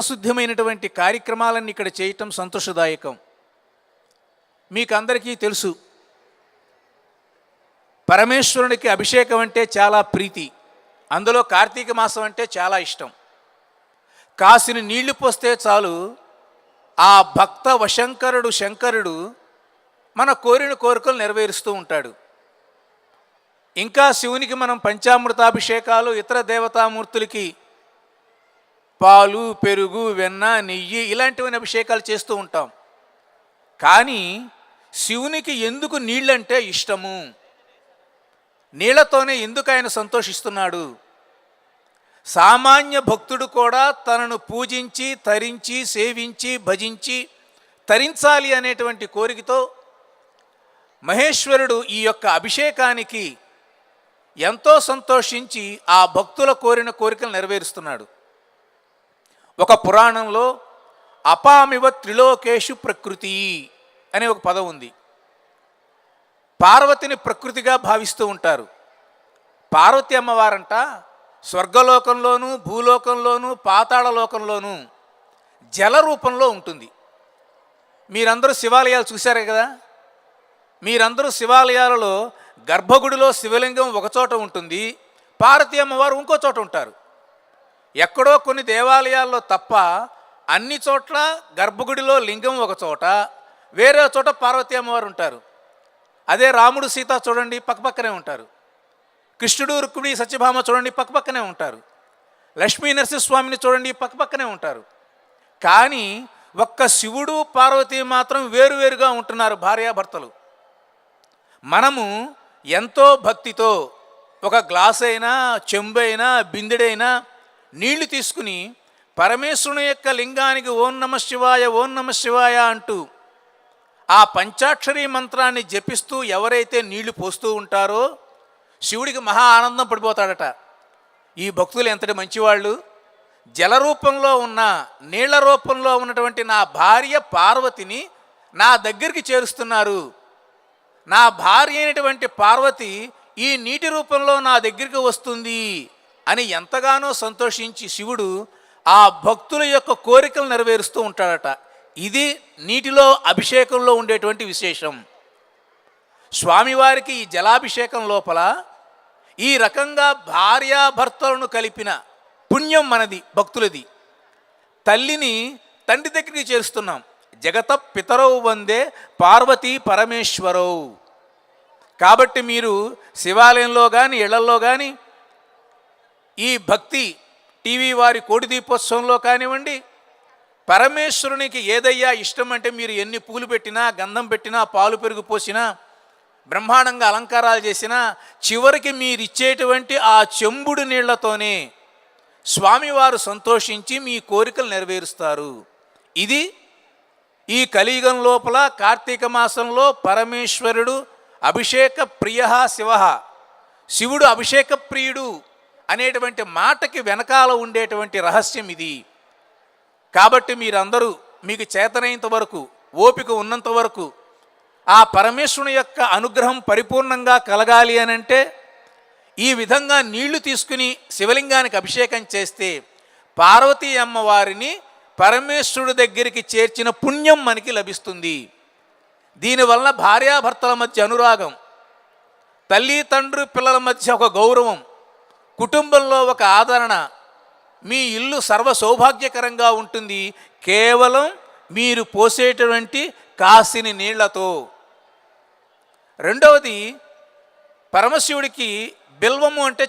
శుద్ధమైనటువంటి కార్యక్రమాలన్నీ ఇక్కడ చేయటం సంతోషదాయకం. మీకు అందరికీ తెలుసు పరమేశ్వరునికి అభిషేకం అంటే చాలా ప్రీతి. అందులో కార్తీక మాసం అంటే చాలా ఇష్టం. కాసిన నీళ్ళు పోస్తే చాలు ఆ భక్త వశంకరుడు శంకరుడు మన కోరిన కోరికలు నెరవేరుస్తూ ఉంటాడు. ఇంకా శివునికి మనం పంచామృతాభిషేకాలు ఇతర దేవతామూర్తులకి పాలు పెరుగు వెన్న నెయ్యి ఇలాంటివన్నీ అభిషేకాలు చేస్తూ ఉంటాం. కానీ శివునికి ఎందుకు నీళ్ళంటే ఇష్టము? నీళ్ళతోనే ఎందుకు ఆయన సంతోషిస్తున్నాడు? సామాన్య భక్తుడు కూడా తనను పూజించి తరించి సేవించి భజించి తరించాలి అనేటువంటి కోరికతో మహేశ్వరుడు ఈ యొక్క అభిషేకానికి ఎంతో సంతోషించి ఆ భక్తుల కోరిన కోరికలు నెరవేరుస్తున్నాడు. ఒక పురాణంలో అపామివ త్రిలోకేషు ప్రకృతి అనే ఒక పదం ఉంది. పార్వతిని ప్రకృతిగా భావిస్తూ ఉంటారు. పార్వతి అమ్మవారంట స్వర్గలోకంలోనూ భూలోకంలోనూ పాతాళలోకంలోనూ జల రూపంలో ఉంటుంది. మీరందరూ శివాలయాలు చూశారే కదా? మీరందరూ శివాలయాలలో గర్భగుడిలో శివలింగం ఒకచోట ఉంటుంది పార్వతీ అమ్మవారు ఇంకో చోట ఉంటారు. ఎక్కడో కొన్ని దేవాలయాల్లో తప్ప అన్ని చోట్ల గర్భగుడిలో లింగం ఒక చోట వేరే చోట పార్వతీ అమ్మవారు ఉంటారు. అదే రాముడు సీత చూడండి పక్కపక్కనే ఉంటారు. కృష్ణుడు రుక్మిణి సత్యభామ చూడండి పక్కపక్కనే ఉంటారు. లక్ష్మీ నరసింహస్వామిని చూడండి పక్కపక్కనే ఉంటారు. కానీ ఒక్క శివుడు పార్వతి మాత్రం వేరువేరుగా ఉంటున్నారు భార్యాభర్తలు. మనము ఎంతో భక్తితో ఒక గ్లాస్ అయినా చెంబు అయినా బిందెడైనా నీళ్ళు తీసుకుని పరమేశ్వరుని యొక్క లింగానికి ఓం నమ శివాయ ఓం నమ శివాయ అంటూ ఆ పంచాక్షరీ మంత్రాన్ని జపిస్తూ ఎవరైతే నీళ్ళు పోస్తూ ఉంటారో శివుడికి మహా ఆనందం పడిపోతాడట. ఈ భక్తులు ఎంతటి మంచివాళ్ళు! జల రూపంలో ఉన్న నీళ్ళ రూపంలో ఉన్నటువంటి నా భార్య పార్వతిని నా దగ్గరికి చేరుస్తున్నారు. నా భార్య అయినటువంటి పార్వతి ఈ నీటి రూపంలో నా దగ్గరికి వస్తుంది. అని ఎంతగానో సంతోషించి శివుడు ఆ భక్తుల యొక్క కోరికలు నెరవేరుస్తూ ఉంటాడట. ఇది నీటిలో అభిషేకంలో ఉండేటువంటి విశేషం. స్వామివారికి ఈ జలాభిషేకం లోపల ఈ రకంగా భార్యాభర్తలను కలిపిన పుణ్యం మనది భక్తులది. తల్లిని తండ్రి దగ్గరికి చేరుస్తున్నాం. జగత పితరవు వందే పార్వతీ పరమేశ్వరవు కాబట్టి మీరు శివాలయంలో కానీ ఇళ్ళల్లో కానీ ఈ భక్తి టీవీ వారి కోడి దీపోత్సవంలో కానివ్వండి పరమేశ్వరునికి ఏదయ్యా ఇష్టం అంటే మీరు ఎన్ని పూలు పెట్టినా గంధం పెట్టినా పాలు పెరుగు పోసినా బ్రహ్మాండంగా అలంకారాలు చేసినా చివరికి మీరు ఇచ్చేటువంటి ఆ చెంబుడు నీళ్ళతోనే స్వామివారు సంతోషించి మీ కోరికలు నెరవేరుస్తారు. ఇది ఈ కలియుగం లోపల కార్తీక మాసంలో పరమేశ్వరుడు అభిషేక ప్రియ శివ. శివుడు అభిషేక ప్రియుడు. అనేటువంటి మాటకి వెనకాల ఉండేటువంటి రహస్యం ఇది. కాబట్టి మీరందరూ మీకు చేతనైనంత వరకు ఓపిక ఉన్నంత వరకు ఆ పరమేశ్వరుని యొక్క అనుగ్రహం పరిపూర్ణంగా కలగాలి అని అంటే ఈ విధంగా నీళ్ళు తీసుకుని శివలింగానికి అభిషేకం చేస్తే పార్వతీ అమ్మవారిని పరమేశ్వరుడి దగ్గరికి చేర్చిన పుణ్యం మనకి లభిస్తుంది. దీనివల్ల భార్యాభర్తల మధ్య అనురాగం తల్లి తండ్రి పిల్లల మధ్య ఒక గౌరవం కుటుంబంలో ఒక ఆదరణ. మీ ఇల్లు సర్వ సౌభాగ్యకరంగా ఉంటుంది. కేవలం మీరు పోసేటువంటి కాసిని నీళ్ళతో. రెండవది పరమశివుడికి బిల్వము అంటే